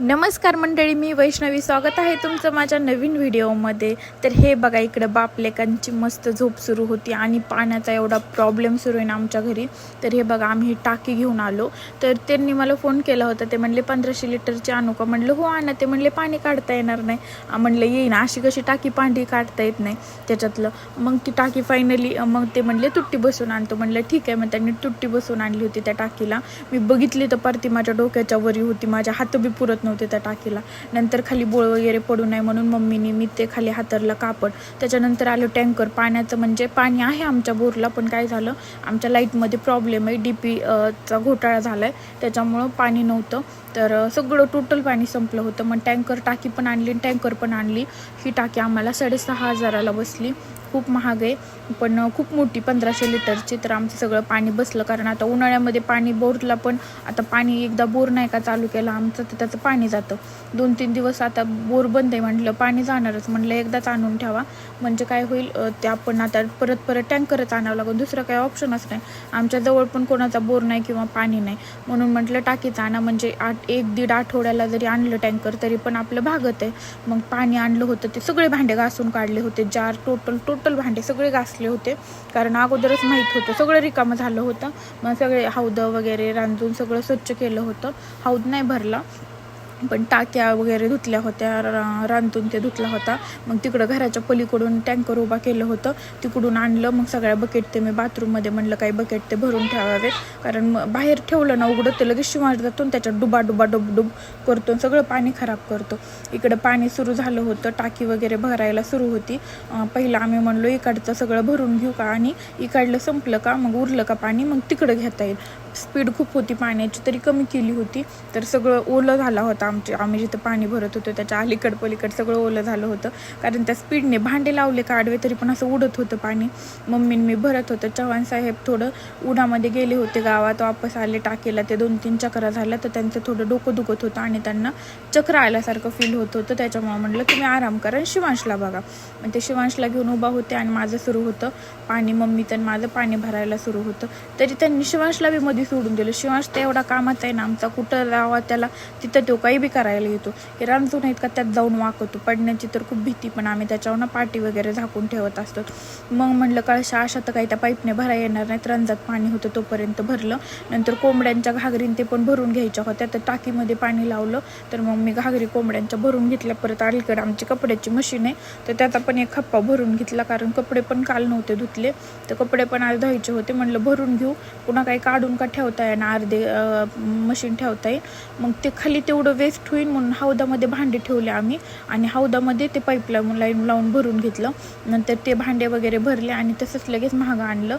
नमस्कार मंडळी मी वैष्णवी. स्वागत आहे तुमचं माझ्या नवीन व्हिडिओमध्ये. तर हे बघा इकडं बापलेकांची मस्त झोप सुरू होती आणि पाण्याचा एवढा प्रॉब्लेम सुरू आहे ना आमच्या घरी. तर हे बघा आम्ही टाकी घेऊन आलो. तर त्यांनी मला फोन केला होता. ते म्हणले पंधराशे लिटरची आणू का? म्हणलं हो आणा. ते म्हणले पाणी काढता येणार नाही. म्हणलं येईन. अशी कशी टाकी पांढरी काढता येत नाही. त्याच्यातलं मग ती टाकी फायनली मग ते म्हणले तुट्टी बसून आणतो म्हणलं ठीक आहे. मग त्यांनी तुट्टी बसून आणली होती त्या टाकीला. मी बघितली तर परती माझ्या डोक्याच्या वरी होती. माझ्या हात बी पुरत नव्हते त्या टाकीला. नंतर खाली बोळ वगैरे पडू नये म्हणून मम्मीने मी ते खाली हातरलं कापड. त्याच्यानंतर आलं टँकर. पाण्याचं म्हणजे पाणी आहे आमच्या बोरला पण काय झालं? आमच्या लाईटमध्ये प्रॉब्लेम आहे. डी पी चा घोटाळा झाला आहे त्याच्यामुळं पाणी नव्हतं. तर सगळं टोटल पाणी संपलं होतं. मग टँकर टाकी पण आणली टँकर पण आणली. ही टाकी आम्हाला साडेसहा हजाराला बसली. खूप महाग आहे. पण खूप मोठी पंधराशे लिटरची तर आमचं सगळं पाणी बसलं. कारण आता उन्हाळ्यामध्ये पाणी बोरला पण आता पाणी एकदा बोर नाही का चालू केलं आमचं तर त्याचं पाणी जातं. दोन तीन दिवस आता बोर बंद आहे म्हटलं पाणी जाणारच. म्हटलं एकदाच आणून ठेवा. म्हणजे काय होईल ते आपण आता परत परत टँकरच आणावं लागेल. दुसरं काही ऑप्शनच नाही. आमच्या जवळ पण कोणाचा बोर नाही किंवा पाणी नाही. म्हणून म्हटलं टाकीचं आणा. म्हणजे आठ एक दीड आठवड्याला जरी आणलं टँकर तरी पण आपलं भागत आहे. मग पाणी आणलं होतं ते सगळे भांडे घासून काढले होते. जार टोटल टोटल भांडे सगळे घासले होते. कारण अगोदरच माहीत होतं सगळं रिकामं झालं होतं. मग सगळे हौदं वगैरे रांजून सगळं स्वच्छ केलं होतं. हौद नाही भरला. पण टाक्या वगैरे धुतल्या होत्या रा- ते धुतला होता मग तिकडं घराच्या पलीकडून टँकर उभा केलं होतं. तिकडून आणलं मग सगळ्या बकेट ते मी बाथरूममध्ये म्हणलं काही बकेट ते भरून ठेवावेत कारण मग बाहेर ठेवलं ना उघडं ते लगेच शिवाजातून जातो आणि त्याच्यात डुबा डुबा डुब डुब करतो सगळं पाणी खराब करतो. इकडं पाणी सुरू झालं होतं टाकी वगैरे भरायला सुरू होती. पहिलं आम्ही म्हणलो इकडचं सगळं भरून घेऊ का आणि इकडलं संपलं का? मग उरलं का पाणी? मग तिकडं घेता येईल. स्पीड खूप होती पाण्याची तरी कमी केली होती. तर सगळं ओलं झाला होता आमचे आम्ही जिथं पाणी भरत होतो त्याच्या अलीकड पलीकड सगळं ओलं झालं होतं. कारण त्या स्पीडने भांडे लावले का आडवे तरी पण असं उडत होतं पाणी. मम्मीन मी भरत होतं. चव्हाण साहेब थोडं उन्हामध्ये गेले होते गावात वापस आले टाकेला. ते दोन तीन चक्रा झाल्या तर त्यांचं थोडं डोकं दुखत होतं आणि त्यांना चक्र आल्यासारखं फील होत होतं. त्याच्यामुळे म्हणलं तुम्ही आराम करा आणि शिवांशला बघा. मग ते शिवांशला घेऊन उभा होते आणि माझं सुरू होतं पाणी. मम्मी तर माझं पाणी भरायला सुरू होतं. तरी त्यांनी शिवांशला बी मध्ये सोडून दिलं. शिवांश तर एवढा कामात आहे ना आमचा कुठं राहावा त्याला तिथं तो काही बी करायला येतो. हे रांजून आहेत का त्यात जाऊन वाकवतो. पडण्याची तर खूप भीती पण आम्ही त्याच्यावर ना पाठी वगैरे झाकून ठेवत असतो. मग म्हणलं कळशा अशा तर काही त्या पाईपने भरा येणार नाहीत. रंजात पाणी होतं तोपर्यंत भरलं. नंतर कोंबड्यांच्या घागरीन ते पण भरून घ्यायच्या होत्या. तर टाकीमध्ये पाणी लावलं. तर मग मी घागरी कोंबड्यांच्या भरून घेतल्या. परत अलीकडे आमची कपड्याची मशीन आहे. तर त्याचा पण एक खप्पा भरून घेतला. कारण कपडे पण काल नव्हते धुतले. तर कपडे पण आज धुवायचे होते. म्हणलं भरून घेऊ. पुन्हा काही काढून का ठेवता आणि अर्धे मशीन ठेवता येईल मग ते खाली तेवढं वेस्ट होईल म्हणून हौदामध्ये भांडे ठेवले आम्ही. आणि हौदामध्ये ते पाईपलाईन लाईन लावून भरून घेतलं. नंतर ते भांडे वगैरे भरले आणि तसंच लगेच महाग आणलं.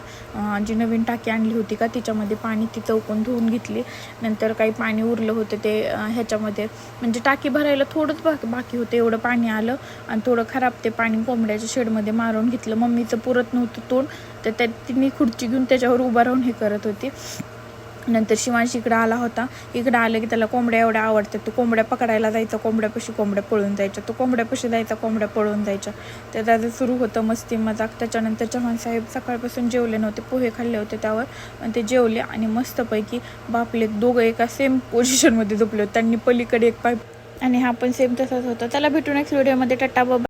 जी नवीन टाकी आणली होती का तिच्यामध्ये पाणी ती चौकून धुवून घेतली. नंतर काही पाणी उरलं होतं ते ह्याच्यामध्ये. म्हणजे टाकी भरायला थोडंच बाकी बाकी होतं एवढं पाणी आलं. आणि थोडं खराब ते पाणी कोंबड्याच्या शेडमध्ये मारून घेतलं. मम्मीचं पुरत नव्हतं तोंड. तर त्या तिने खुर्ची घेऊन त्याच्यावर उभा राहून हे करत होती. नंतर शिवांश इकडं आला होता. इकडं आलं की त्याला कोंबड्या एवढ्या आवडतात. तो कोंबड्या पकडायला जायचा कोंबड्यापाशी कोंबड्या पळून जायच्या. तो कोंबड्यापाशी जायचा कोंबड्या पळून जायच्या. तर त्याचं सुरू होतं मस्ती मजाक. त्याच्यानंतर चव्हाण साहेब सकाळपासून जेवले नव्हते पोहे खाल्ले होते त्यावर. आणि ते जेवले आणि मस्तपैकी बापले दोघं एका सेम पोझिशनमध्ये झोपले होते. त्यांनी पलीकडे एक पाय आणि हा पण सेम तसाच होता. त्याला भेटून नेक्स्ट व्हिडिओमध्ये टट्टा बाबा